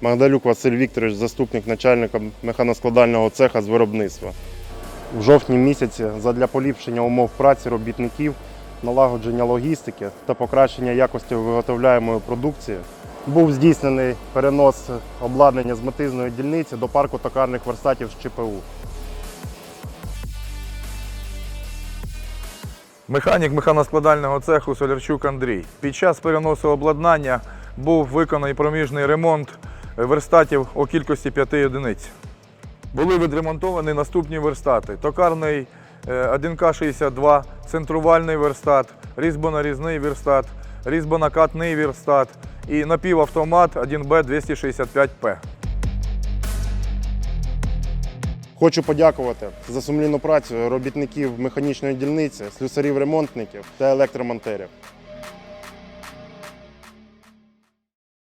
Магдалюк Василь Вікторович, заступник начальника механоскладального цеха з виробництва. В жовтні місяці задля поліпшення умов праці робітників, налагодження логістики та покращення якості виготовляємої продукції був здійснений перенос обладнання з метизної дільниці до парку токарних верстатів з ЧПУ. Механік механоскладального цеху Солярчук Андрій. Під час переносу обладнання був виконаний проміжний ремонт верстатів у кількості 5 одиниць. Були відремонтовані наступні верстати: токарний е, 1К62, центрувальний верстат, різьбонарізний верстат, різьбонакатний верстат і напівавтомат 1Б265П. Хочу подякувати за сумлінну працю робітників механічної дільниці, слюсарів-ремонтників та електромонтерів.